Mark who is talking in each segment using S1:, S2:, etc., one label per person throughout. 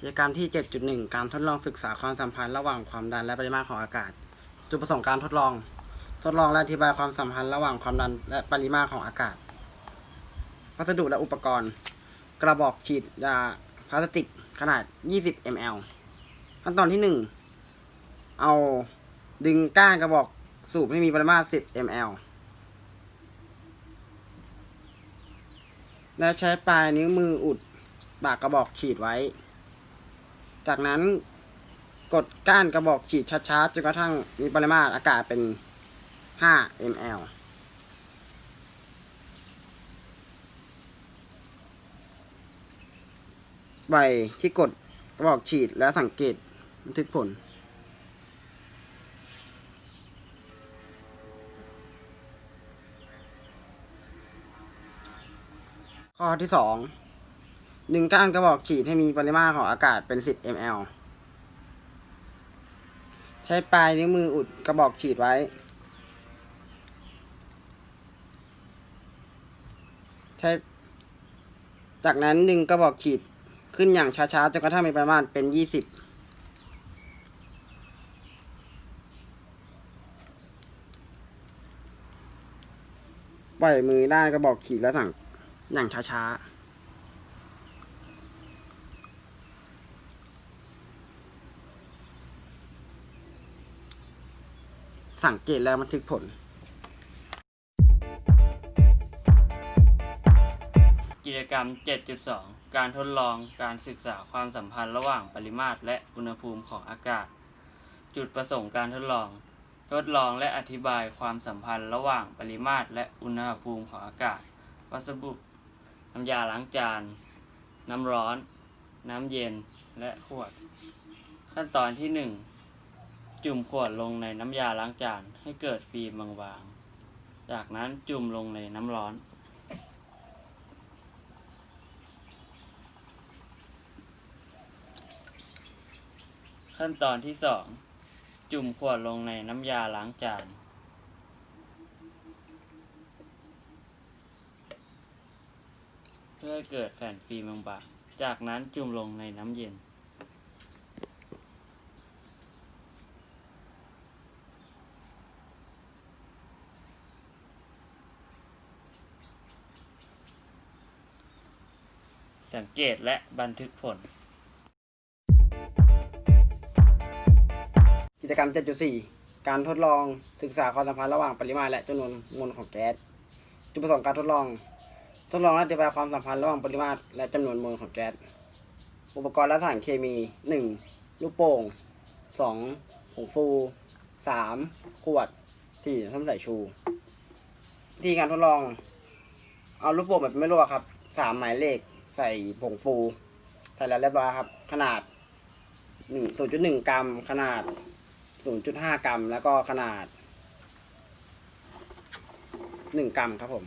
S1: กิจกรรมที่ 7.1 การทดลองศึกษาความสัมพันธ์ระหว่างความดันและปริมาตรของอากาศ จุดประสงค์การทดลอง ทดลองและอธิบายความสัมพันธ์ระหว่างความดันและปริมาตรของอากาศ วัสดุและอุปกรณ์ กระบอกฉีดยาพลาสติกขนาด 20 ml ขั้นตอนที่ 1 เอาดึงก้านกระบอกสูบให้มีปริมาตร 10 ml และใช้ปลายนิ้วมืออุดปากกระบอกฉีดไว้ จากนั้นกดก้านกระบอกฉีดช้าๆจนกระทั่งมีปริมาตรอากาศเป็น 5 ml ใบที่กดกระบอกฉีดและสังเกตบันทึกผล ข้อที่สอง ดึงก้านกระบอกฉีดให้มีปริมาตรของอากาศเป็น 10 ml ใช้ปลายนิ้วมืออุดกระบอกฉีดไว้ ใช้ จากนั้นดึงกระบอกฉีดขึ้นอย่างช้าๆจนกระทั่งมีปริมาตรเป็น 20ปล่อยมือด้านกระบอกฉีดแล้วสั่งอย่างช้าๆ สังเกตแล้วบันทึกผล
S2: กิจกรรม 7.2 การทดลองการศึกษาความสัมพันธ์ระหว่างปริมาตรและอุณหภูมิของอากาศ จุดประสงค์การทดลอง ทดลองและอธิบายความสัมพันธ์ระหว่างปริมาตรและอุณหภูมิของอากาศ วัสดุน้ำยาล้างจาน น้ำร้อน น้ำเย็น และขวด ขั้นตอนที่ 1 จุ่มขวดลงในน้ำยาล้างจานให้เกิดฟิล์มบางๆ จากนั้นจุ่มลงในน้ำร้อน ขั้นตอนที่สองจุ่มขวดลงในน้ำยาล้างจานเพื่อให้เกิดแผ่นฟิล์มบางๆ จากนั้นจุ่มลงในน้ำเย็น สังเกตและบันทึกผล
S1: กิจกรรม 7.4 การทดลองศึกษาความสัมพันธ์ระหว่างปริมาตรและจำนวนมวลของแก๊ส จุดประสงค์การทดลอง ทดลองอธิบายความสัมพันธ์ระหว่างปริมาตรและจำนวนมวลของแก๊ส อุปกรณ์และสารเคมี 1. ลูกโป่ง 2. ผงฟู 3. ขวด 4. ส้มสายชูวิธีการทดลอง เอาลูกโป่งแบบไม่รั่วครับสามหมายเลข ใส่ผงฟู ใส่แล้วเรียบร้อยครับ ขนาดหนึ่งศูนย์จุดหนึ่งกรัม ขนาดศูนย์จุดห้ากรัม แล้วก็ขนาดหนึ่งกรัมครับผม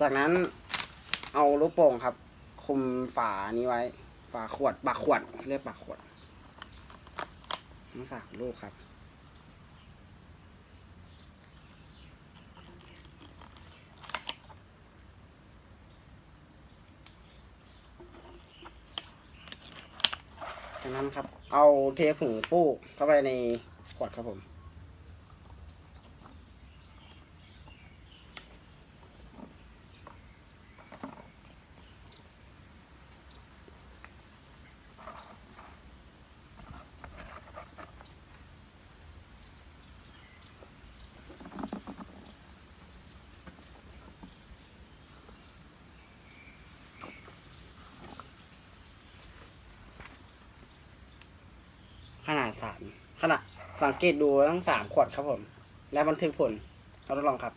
S1: จากนั้นเอาลูกโป่งครับ คุมฝานี้ไว้ ฝาขวดปากขวด เรียกปากขวดทั้งสามลูกครับ จากนั้นครับ เอาเทผงฟูกเข้าไปในขวดครับผม ขนาดสามขนาดสังเกตดูทั้งสามขวดครับผม และบันทึกผลเราทดลองครับ